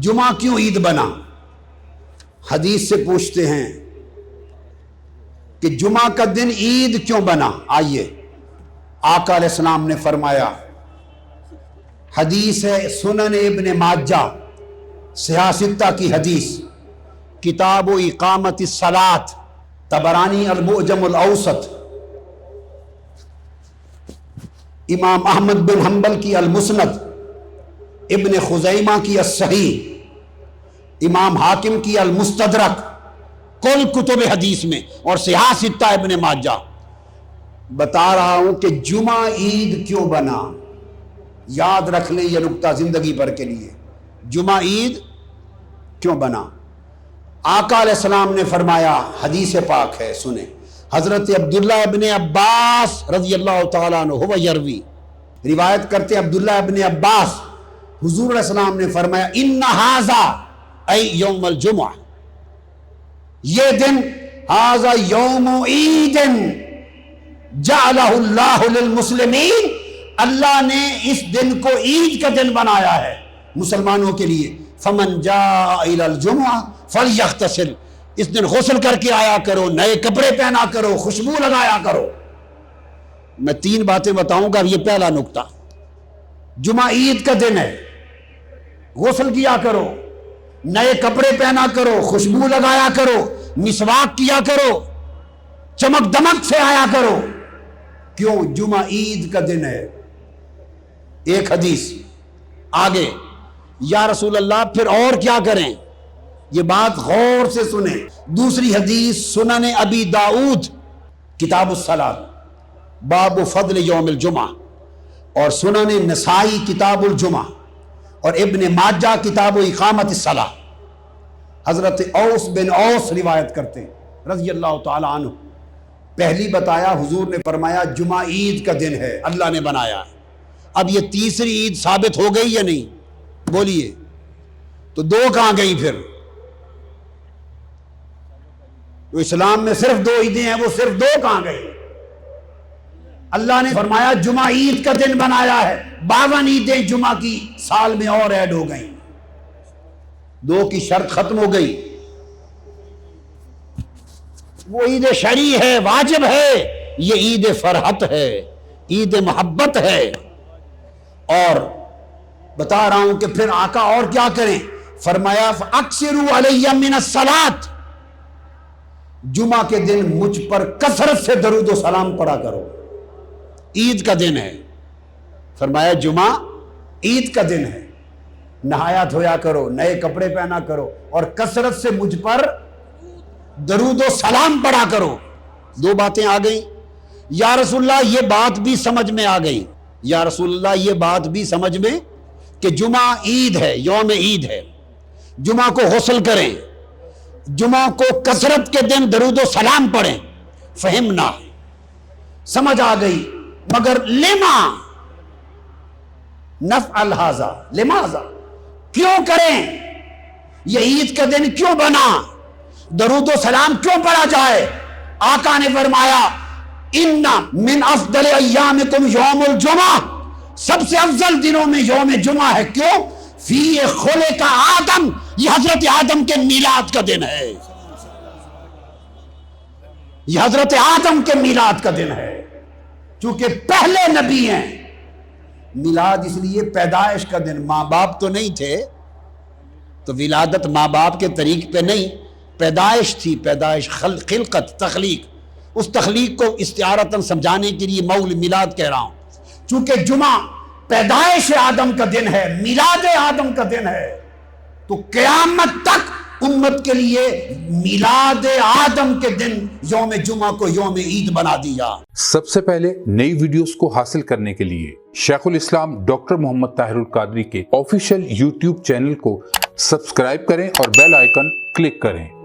جمعہ کیوں عید بنا؟ حدیث سے پوچھتے ہیں کہ جمعہ کا دن عید کیوں بنا؟ آئیے، آقا علیہ السلام نے فرمایا، حدیث ہے سنن ابن ماجہ، سیاستہ کی حدیث، کتاب و اقامت الصلاۃ تبرانی المعجم الاوسط۔ امام احمد بن حنبل کی المسند۔ ابن خزیمہ کی الصحیح امام حاکم کی المستدرک کل کتب حدیث میں اور سیاستہ ابن ماجہ۔ بتا رہا ہوں کہ جمعہ عید کیوں بنا؟ یاد رکھ لیں یہ نقطہ زندگی بھر کے لیے۔ جمعہ عید کیوں بنا؟ آقا علیہ السلام نے فرمایا، حدیث پاک ہے، سنیں۔ حضرت عبداللہ ابن عباس رضی اللہ تعالیٰ عنہ ہوا یروی۔ روایت کرتے عبداللہ ابن عباس۔ حضور علیہ السلام نے فرمایا، ان ہاضا اے یوم الجمعہ. یہ دن ہاضا یوم عید، جعلہ اللہ للمسلمین، اللہ نے اس دن کو عید کا دن بنایا ہے مسلمانوں کے لیے۔ فمن جاء الى الجمعہ فلیغتسل اس دن غسل کر کے آیا کرو، نئے کپڑے پہنا کرو، خوشبو لگایا کرو۔ میں تین باتیں بتاؤں گا یہ پہلا نقطہ۔ جمعہ عید کا دن ہے۔ غسل کیا کرو، نئے کپڑے پہنا کرو، خوشبو لگایا کرو، مسواک کیا کرو، چمک دمک سے آیا کرو۔ کیوں؟ جمعہ عید کا دن ہے۔ ایک حدیث۔ آگے۔ یا رسول اللہ، پھر اور کیا کریں؟ یہ بات غور سے سنیں۔ دوسری حدیث سنن ابی داؤد، کتاب الصلاۃ باب فضل یوم الجمعہ۔ اور سنن نسائی، کتاب الجمعہ۔ اور ابن ماجہ کتاب و اقامت الصلاح حضرت اوس بن اوس روایت کرتے ہیں، رضی اللہ تعالی عنہ۔ پہلی بتایا، حضور نے فرمایا، جمعہ عید کا دن ہے، اللہ نے بنایا ہے۔ اب یہ تیسری عید ثابت ہو گئی یا نہیں؟ بولیے۔ تو دو کہاں گئی پھر؟ تو اسلام میں صرف دو عیدیں ہیں، وہ صرف دو کہاں گئی؟ اللہ نے فرمایا، جمعہ عید کا دن بنایا ہے۔ باون عیدیں جمعہ کی سال میں اور ایڈ ہو گئیں۔ دو کی شرط ختم ہو گئی۔ وہ عید شریع ہے، واجب ہے۔ یہ عید فرحت ہے، عید محبت ہے۔ اور بتا رہا ہوں کہ پھر آقا اور کیا کریں؟ فرمایا اکثر علیہ من الصلاۃ جمعہ کے دن مجھ پر کثرت سے درود و سلام پڑا کرو۔ عید کا دن ہے۔ فرمایا، جمعہ عید کا دن ہے۔ نہایا دھویا کرو، نئے کپڑے پہنا کرو اور کثرت سے مجھ پر درود و سلام پڑا کرو۔ دو باتیں آ گئیں۔ یا رسول اللہ، یہ بات بھی سمجھ میں آ گئی یا رسول اللہ، یہ بات بھی سمجھ میں کہ جمعہ عید ہے، یوم عید ہے۔ جمعہ کو غسل کریں۔ جمعہ کو کثرت کے دن درود و سلام پڑھیں۔ فہمنا۔ سمجھ آ گئی۔ مگر لما؟ نف الحاظہ لماذا کیوں کریں؟ یہ عید کا دن کیوں بنا؟ درود و سلام کیوں پڑھا جائے؟ آقا نے فرمایا، ان من افضل ایامکم یوم الجمعہ. سب سے افضل دنوں میں یوم جمعہ ہے، کیوں؟ فی خلے کا آدم، یہ حضرت آدم کے میلاد کا دن ہے۔ یہ حضرت آدم کے میلاد کا دن ہے۔ چونکہ پہلے نبی ہیں۔ میلاد اس لیے پیدائش کا دن، ماں باپ تو نہیں تھے، تو ولادت ماں باپ کے طریق پہ نہیں، پیدائش تھی، پیدائش خلقت، تخلیق۔ اس تخلیق کو استعارتاً سمجھانے کے لیے مول میلاد کہہ رہا ہوں۔ چونکہ جمعہ پیدائش آدم کا دن ہے، میلاد آدم کا دن ہے، تو قیامت تک امت کے لیے میلاد آدم کے دن یوم جمعہ کو یوم عید بنا دیا۔ سب سے پہلے نئی ویڈیوز کو حاصل کرنے کے لیے شیخ الاسلام ڈاکٹر محمد طاہر القادری کے آفیشیل یوٹیوب چینل کو سبسکرائب کریں اور بیل آئیکن کلک کریں۔